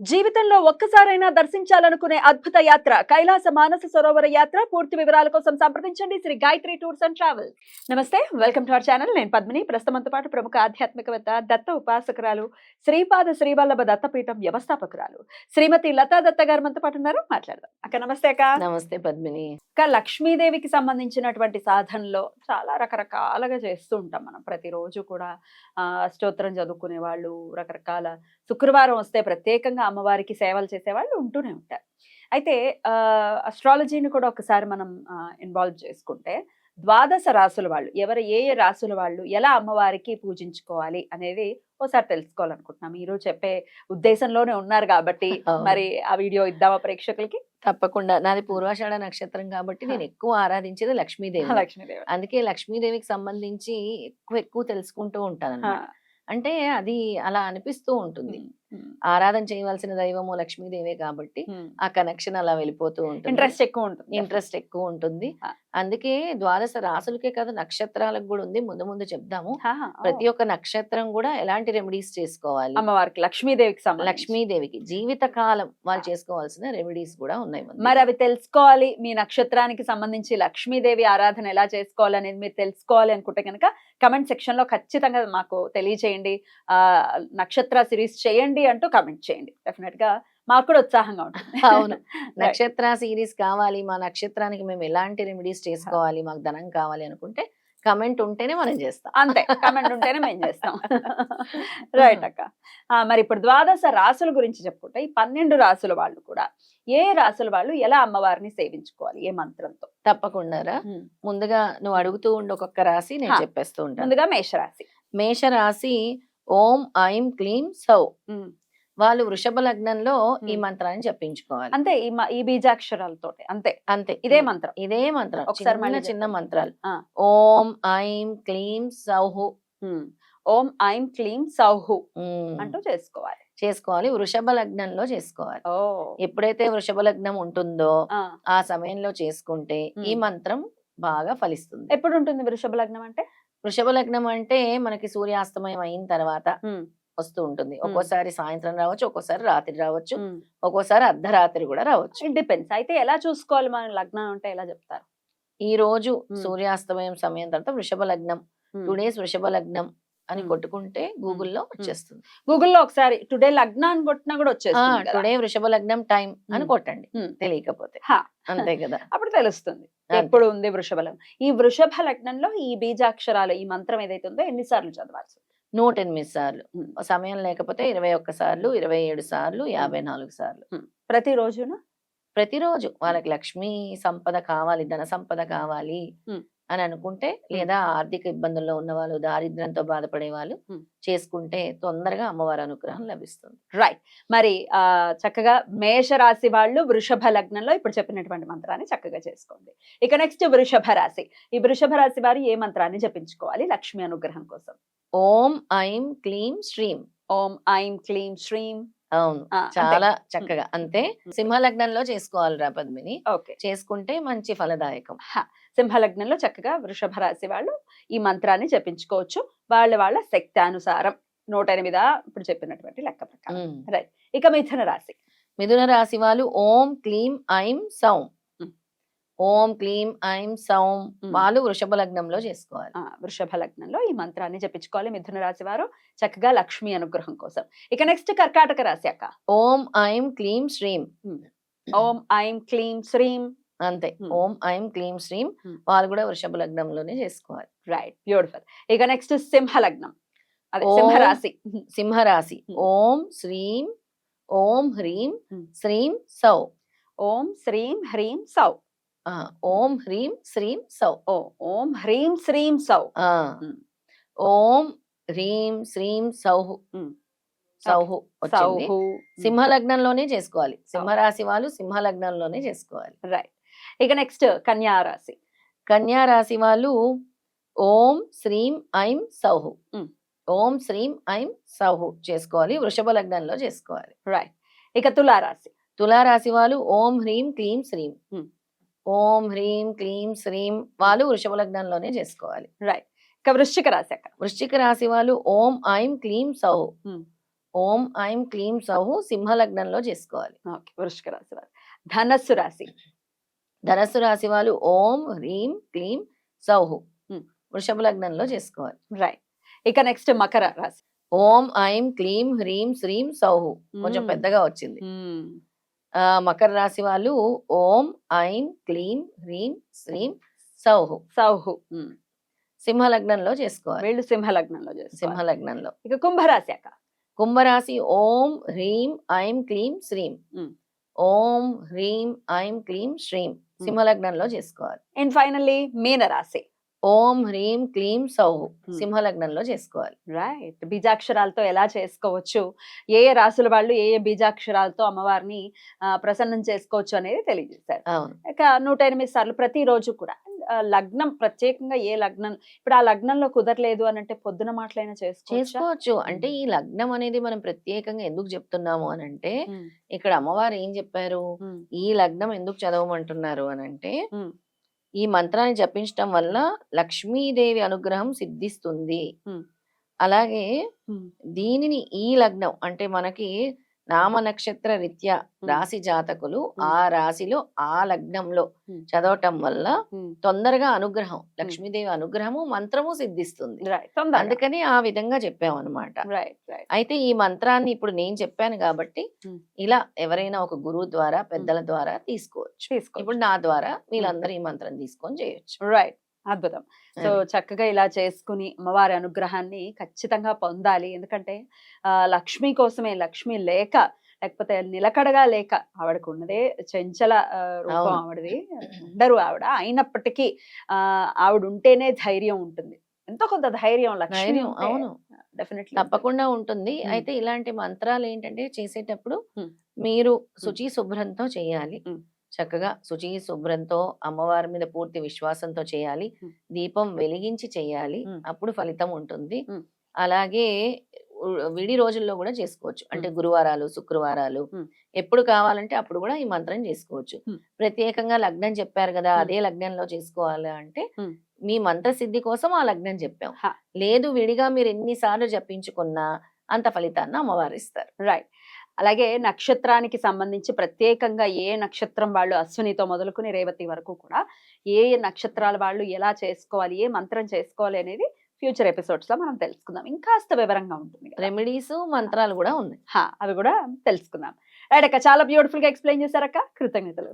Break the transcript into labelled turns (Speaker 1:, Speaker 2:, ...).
Speaker 1: జీవితంలో ఒక్కసారైనా దర్శించాలనుకునే అద్భుత యాత్ర కైలాస మానస సరోవర యాత్ర. పూర్తి వివరాల కోసం సంప్రదించండి. Shri Gayatri tours and travel నమస్తే వెల్కమ్ టు అవర్ ఛానల్. నేను పద్మిని. ప్రస్తుతంతో పాటు ప్రముఖ ఆధ్యాత్మికవేత్త దత్త ఉపాసకురాలు శ్రీపాద శ్రీవల్లభ దత్తపీఠం వ్యవస్థాపకురాలు శ్రీమతి లతా దత్త గారు మనతో పాటు ఉన్నారు. మాట్లాడదాం. అక్క నమస్తే అక్క.
Speaker 2: నమస్తే పద్మిని.
Speaker 1: అక్క లక్ష్మీదేవికి సంబంధించినటువంటి సాధనలో చాలా రకరకాలుగా చేస్తూ ఉంటాం మనం. ప్రతిరోజు కూడా ఆ, అష్టోత్తరం చదువుకునే వాళ్ళు రకరకాల శుక్రవారం వస్తే ప్రత్యేకంగా అమ్మవారికి సేవలు చేసేవాళ్ళు ఉంటూనే ఉంటారు. అయితే అస్ట్రాలజీని కూడా ఒకసారి మనం ఇన్వాల్వ్ చేసుకుంటే ద్వాదశ రాసుల వాళ్ళు ఎవరు ఏ ఏ రాసుల వాళ్ళు ఎలా అమ్మవారికి పూజించుకోవాలి అనేది ఒకసారి తెలుసుకోవాలనుకుంటున్నాం. మీరు చెప్పే ఉద్దేశంలోనే ఉన్నారు కాబట్టి. మరి ఆ వీడియో ఇద్దామా ప్రేక్షకులకి?
Speaker 2: తప్పకుండా. నాది పూర్వాషాఢ నక్షత్రం కాబట్టి నేను ఎక్కువ ఆరాధించేది లక్ష్మీదేవి
Speaker 1: లక్ష్మీదేవి.
Speaker 2: అందుకే లక్ష్మీదేవికి సంబంధించి ఎక్కువ ఎక్కువ తెలుసుకుంటూ ఉంటాను. అంటే అది అలా అనిపిస్తూ ఉంటుంది. ఆరాధన చేయవలసిన దైవము లక్ష్మీదేవే కాబట్టి ఆ కనెక్షన్ అలా వెళ్ళిపోతూ ఉంటుంది.
Speaker 1: ఇంట్రెస్ట్ ఎక్కువ ఉంటుంది.
Speaker 2: ఇంట్రెస్ట్ ఎక్కువ ఉంటుంది. అందుకే ద్వాదశ రాసులకే కాదు నక్షత్రాలకు కూడా ఉంది. ముందు ముందు చెప్దాము. ప్రతి ఒక్క నక్షత్రం కూడా ఎలాంటి రెమెడీస్ చేసుకోవాలి?
Speaker 1: అమ్మవారికి లక్ష్మీదేవికి
Speaker 2: లక్ష్మీదేవికి జీవిత కాలం వాళ్ళు చేసుకోవాల్సిన రెమెడీస్ కూడా ఉన్నాయి
Speaker 1: మరి అవి తెలుసుకోవాలి. మీ నక్షత్రానికి సంబంధించి లక్ష్మీదేవి ఆరాధన ఎలా చేసుకోవాలి అనేది మీరు తెలుసుకోవాలి అనుకుంటే కనుక కమెంట్ సెక్షన్లో ఖచ్చితంగా మాకు తెలియచేయండి. ఆ నక్షత్ర సిరీస్ చేయండి. అంటూ కమెంట్ చేయండి. డెఫినెట్గా మాకు కూడా ఉత్సాహంగా ఉంటుంది.
Speaker 2: అవును. నక్షత్ర సిరీస్ కావాలి మా నక్షత్రానికి మేము ఎలాంటి రెమెడీస్ చేసుకోవాలి మాకు ధనం కావాలి అనుకుంటే కమెంట్ ఉంటేనే మనం చేస్తాం.
Speaker 1: అంతే. కమెంట్ ఉంటేనే మేము చేస్తాం. రైట్ అక్క. మరి ఇప్పుడు ద్వాదశ రాసుల గురించి చెప్పుకుంటే ఈ పన్నెండు రాసుల వాళ్ళు కూడా ఏ రాసుల వాళ్ళు ఎలా అమ్మవారిని సేవించుకోవాలి ఏ మంత్రంతో?
Speaker 2: తప్పకుండా ముందుగా నువ్వు అడుగుతూ ఉండి ఒక్కొక్క రాశి నేను. చెప్పేస్తూ ఉంటాను.
Speaker 1: ముందుగా మేషరాశి.
Speaker 2: మేష రాశి ఓం ఐం క్లీం సౌ వాళ్ళు వృషభ లగ్నంలో ఈ. మంత్రాన్ని చెప్పించుకోవాలి
Speaker 1: అంతే ఈ బీజాక్షరాలతో అంతే
Speaker 2: అంతే
Speaker 1: ఇదే మంత్రం
Speaker 2: ఇదే మంత్రం
Speaker 1: ఒకసారి
Speaker 2: చిన్న
Speaker 1: మళ్ళీ
Speaker 2: చిన్న. మంత్రాలు. ఓం ఐం క్లీం సౌహు.
Speaker 1: ఓం ఐం క్లీం సౌహు. అంటూ చేసుకోవాలి
Speaker 2: చేసుకోవాలి వృషభ లగ్నంలో చేసుకోవాలి ఎప్పుడైతే వృషభ లగ్నం ఉంటుందో
Speaker 1: ఆ.
Speaker 2: సమయంలో చేసుకుంటే ఈ. మంత్రం బాగా ఫలిస్తుంది
Speaker 1: ఎప్పుడు ఉంటుంది వృషభ లగ్నం అంటే
Speaker 2: వృషభ లగ్నం అంటే మనకి సూర్యాస్తమయం అయిన తర్వాత వస్తూ ఉంటుంది. ఒక్కోసారి సాయంత్రం రావచ్చు ఒక్కోసారి రాత్రి రావచ్చు ఒక్కోసారి అర్ధరాత్రి కూడా రావచ్చు.
Speaker 1: డిపెండ్స్ అయితే ఎలా చూసుకోవాలి మన లగ్నం అంటే ఎలా చెప్తారు?
Speaker 2: ఈ రోజు. సూర్యాస్తమయం సమయం తర్వాత వృషభ లగ్నం. టూ డేస్ వృషభ లగ్నం. అని. కొట్టుకుంటే గూగుల్లో వచ్చేస్తుంది.
Speaker 1: గూగుల్లో ఒకసారి టుడే లగ్నాన్ని కొట్టినా కూడా వచ్చేస్తుంది.
Speaker 2: టుడే వృషభ లగ్నం టైం అని. కొట్టండి. తెలియకపోతే. అంతే కదా.
Speaker 1: అప్పుడు తెలుస్తుంది. ఎప్పుడు ఉంది వృషభ లగ్నం? ఈ వృషభ లగ్నంలో ఈ బీజాక్షరాలు ఈ మంత్రం ఏదైతే ఉందో ఎన్నిసార్లు చదవాలి
Speaker 2: నూట ఎనిమిది సార్లు. సమయం లేకపోతే ఇరవై ఒక్క సార్లు ఇరవై ఏడు సార్లు యాభై నాలుగు సార్లు.
Speaker 1: ప్రతి రోజున?
Speaker 2: ప్రతిరోజు. వాళ్ళకి లక్ష్మీ సంపద కావాలి ధన సంపద కావాలి. అని అనుకుంటే లేదా ఆర్థిక ఇబ్బందుల్లో ఉన్న వాళ్ళు దారిద్ర్యంతో బాధపడే వాళ్ళు. చేసుకుంటే తొందరగా అమ్మవారి అనుగ్రహం లభిస్తుంది.
Speaker 1: రైట్. మరి ఆ చక్కగా మేష రాశి వాళ్ళు వృషభ లగ్నంలో ఇప్పుడు చెప్పినటువంటి మంత్రాన్ని చక్కగా చేసుకోండి. ఇక నెక్స్ట్ వృషభ రాశి. ఈ వృషభ రాశి వారు ఏ మంత్రాన్ని జపించుకోవాలి? లక్ష్మి అనుగ్రహం కోసం.
Speaker 2: ఓం ఐం క్లీం శ్రీం.
Speaker 1: ఓం ఐం క్లీం శ్రీం.
Speaker 2: అవును. చాలా చక్కగా. అంతే సింహ లగ్నంలో చేసుకోవాలి రా పద్మిని.
Speaker 1: ఓకే.
Speaker 2: చేసుకుంటే మంచి ఫలదాయకం.
Speaker 1: సింహ లగ్నంలో చక్కగా వృషభ రాశి వాళ్ళు ఈ మంత్రాన్ని జపించుకోవచ్చు. వాళ్ళ వాళ్ళ శక్తి అనుసారం నూట ఎనిమిదా ఇప్పుడు చెప్పినటువంటి లెక్క ప్రకారం.
Speaker 2: ఉమ్.
Speaker 1: ఇక మిథున రాశి.
Speaker 2: మిథున రాశి వాళ్ళు ఓం క్లీం ఐం సౌం. ఓం క్లీం ఐం సౌం. వాళ్ళు వృషభ లగ్నంలో చేసుకోవాలి.
Speaker 1: వృషభ లగ్నంలో ఈ మంత్రాన్ని జపించుకోవాలి. మిథున రాశి వారు చక్కగా లక్ష్మి అనుగ్రహం కోసం. ఇక నెక్స్ట్ కర్కాటక రాశి అక్క.
Speaker 2: ఓం ఐం క్లీం శ్రీం.
Speaker 1: ఓం ఐం క్లీం శ్రీం.
Speaker 2: అంతే. ఓం ఐం క్లీం శ్రీం. వాళ్ళు కూడా వృషభ లగ్నంలోనే చేసుకోవాలి.
Speaker 1: రైట్ బ్యూటిఫుల్ ఇక నెక్స్ట్ సింహ లగ్నం అదే
Speaker 2: సింహరాశి.
Speaker 1: ఉమ్.
Speaker 2: ఓం శ్రీం ఓం హ్రీం. శ్రీం సౌ.
Speaker 1: ఓం శ్రీం హ్రీం సౌ.
Speaker 2: ఓం హ్రీం శ్రీం సౌ.
Speaker 1: ఓ ఓం హ్రీం శ్రీం సౌ.
Speaker 2: ఓం హ్రీం శ్రీం సౌహు. సౌహు వచ్చింది.
Speaker 1: సౌహు
Speaker 2: సింహ లగ్నంలోనే చేసుకోవాలి. సింహరాశి వాళ్ళు సింహ లగ్నంలోనే చేసుకోవాలి.
Speaker 1: రైట్. ఇక నెక్స్ట్ కన్యా రాశి
Speaker 2: కన్యా రాశి వాళ్ళు ఓం శ్రీం ఐం సౌహు. ఓం శ్రీం ఐం సౌహు చేసుకోవాలి. వృషభ లగ్నంలో చేసుకోవాలి.
Speaker 1: రైట్. ఇక తులా రాశి
Speaker 2: తులారాశి. వాళ్ళు ఓం హ్రీం క్లీం శ్రీం. ఓం హ్రీం క్లీం శ్రీం వాళ్ళు వృషభ లగ్నంలోనే చేసుకోవాలి.
Speaker 1: రైట్ ఇక వృశ్చిక రాశి అక్క
Speaker 2: వృశ్చిక రాశి వాళ్ళు ఓం ఐం క్లీం సౌ.
Speaker 1: ఉమ్.
Speaker 2: ఓం ఐం క్లీం సౌహు సింహ లగ్నంలో చేసుకోవాలి.
Speaker 1: ఓకే వృషిక రాశి వారు ధనస్సు రాశి.
Speaker 2: ధనస్సు రాశి వాళ్ళు ఓం హ్రీం క్లీం సౌహు
Speaker 1: Hmm.
Speaker 2: వృషభ లగ్నంలో చేసుకోవాలి.
Speaker 1: రైట్ ఇక నెక్స్ట్ మకర రాశి.
Speaker 2: ఓం ఐం క్లీం హ్రీం శ్రీం సౌహు కొంచెం
Speaker 1: మ్మ్.
Speaker 2: పెద్దగా వచ్చింది. మకర రాశి వాళ్ళు ఓం ఐం క్లీం హ్రీం శ్రీం సౌహు.
Speaker 1: సౌహు.
Speaker 2: సింహ లగ్నంలో చేసుకోవాలి.
Speaker 1: వీళ్ళు సింహ లగ్నంలో
Speaker 2: సింహ లగ్నంలో
Speaker 1: ఇక కుంభరాశి అక్క.
Speaker 2: కుంభరాశి ఓం హ్రీం ఐం క్లీం శ్రీం. ఓం హ్రీం ఐం క్లీం శ్రీం. సింహ లగ్నంలో చేసుకోవాలి.
Speaker 1: అండ్ ఫైనల్లీ మీన రాశి
Speaker 2: ఓం హ్రీం క్లీం సౌహు
Speaker 1: Hmm.
Speaker 2: సింహ లగ్నంలో చేసుకోవాలి.
Speaker 1: రైట్. బీజాక్షరాలతో ఎలా చేసుకోవచ్చు? ఏ ఏ రాసుల వాళ్ళు ఏ ఏ బీజాక్షరాలతో అమ్మవారిని ప్రసన్నం చేసుకోవచ్చు అనేది తెలియజేశారు. ఇక నూట ఎనిమిది సార్లు ప్రతిరోజు కూడా లగ్నం ప్రత్యేకంగా ఏ లగ్నం ఇప్పుడు ఆ లగ్నంలో కుదరలేదు అని అంటే పొద్దున మాటలైనా చేసుకోవచ్చు?
Speaker 2: అంటే ఈ లగ్నం అనేది మనం ప్రత్యేకంగా ఎందుకు చెప్తున్నాము అని అంటే ఇక్కడ అమ్మవారు ఏం చెప్పారు? ఈ లగ్నం ఎందుకు చదవమంటున్నారు అని అంటే. ఈ మంత్రాన్ని జపించటం వల్ల లక్ష్మీదేవి అనుగ్రహం సిద్ధిస్తుంది. అలాగే దీనిని ఈ లగ్నం అంటే మనకి నామ నక్షత్ర రీత్యా రాశి జాతకులు ఆ రాశిలో ఆ లగ్నంలో. చదవటం వల్ల తొందరగా అనుగ్రహం లక్ష్మీదేవి అనుగ్రహము మంత్రము సిద్ధిస్తుంది. అందుకని ఆ విధంగా చెప్పామన్నమాట.
Speaker 1: రైట్. రైట్.
Speaker 2: అయితే ఈ మంత్రాన్ని ఇప్పుడు నేను చెప్పాను కాబట్టి. ఇలా ఎవరైనా ఒక గురువు ద్వారా పెద్దల ద్వారా తీసుకోవచ్చు.
Speaker 1: తీసుకో
Speaker 2: ఇప్పుడు నా ద్వారా వీళ్ళందరూ ఈ మంత్రం తీసుకొని చేయొచ్చు.
Speaker 1: రైట్. అద్భుతం. సో చక్కగా ఇలా చేసుకుని అమ్మవారి అనుగ్రహాన్ని ఖచ్చితంగా పొందాలి. ఎందుకంటే ఆ, లక్ష్మి కోసమే లక్ష్మి లేక లేకపోతే నిలకడగా లేక ఆవిడకు ఉన్నదే చెంచల రూపం. ఆవిడది. ఉండరు ఆవిడ. అయినప్పటికీ ఆ ఆవిడ ఉంటేనే ధైర్యం ఉంటుంది. ఎంతో కొంత ధైర్యం లక్ష్మి
Speaker 2: అవును.
Speaker 1: డెఫినెట్లీ
Speaker 2: తప్పకుండా ఉంటుంది. అయితే ఇలాంటి మంత్రాలు ఏంటంటే చేసేటప్పుడు. మీరు శుచి శుభ్రంతో చేయాలి. చక్కగా శుచి శుభ్రంతో అమ్మవారి మీద పూర్తి విశ్వాసంతో చేయాలి. దీపం వెలిగించి చేయాలి. అప్పుడు ఫలితం ఉంటుంది. అలాగే విడి రోజుల్లో కూడా చేసుకోవచ్చు అంటే. గురువారాలు శుక్రవారాలు. ఎప్పుడు కావాలంటే అప్పుడు కూడా ఈ మంత్రం చేసుకోవచ్చు. ప్రత్యేకంగా లగ్నం చెప్పారు కదా. అదే లగ్నంలో చేసుకోవాలి అంటే. మీ మంత్ర సిద్ధి కోసం ఆ లగ్నం చెప్పాం. లేదు విడిగా మీరు ఎన్నిసార్లు జపించుకున్నా అంత ఫలితాన్ని అమ్మవారు ఇస్తారు
Speaker 1: రైట్ అలాగే నక్షత్రానికి సంబంధించి ప్రత్యేకంగా ఏ నక్షత్రం వాళ్ళు అశ్వినితో మొదలుకుని రేవతి వరకు కూడా ఏ ఏ నక్షత్రాల వాళ్ళు ఎలా చేసుకోవాలి ఏ మంత్రం చేసుకోవాలి అనేది ఫ్యూచర్ ఎపిసోడ్స్లో మనం తెలుసుకుందాం. ఇంకాస్త వివరంగా ఉంటుంది.
Speaker 2: రెమెడీస్ మంత్రాలు కూడా ఉన్నాయి.
Speaker 1: హా, అవి కూడా తెలుసుకుందాం. రైట్ అక్క చాలా బ్యూటిఫుల్గా ఎక్స్ప్లెయిన్ చేశారక్క. కృతజ్ఞతలు.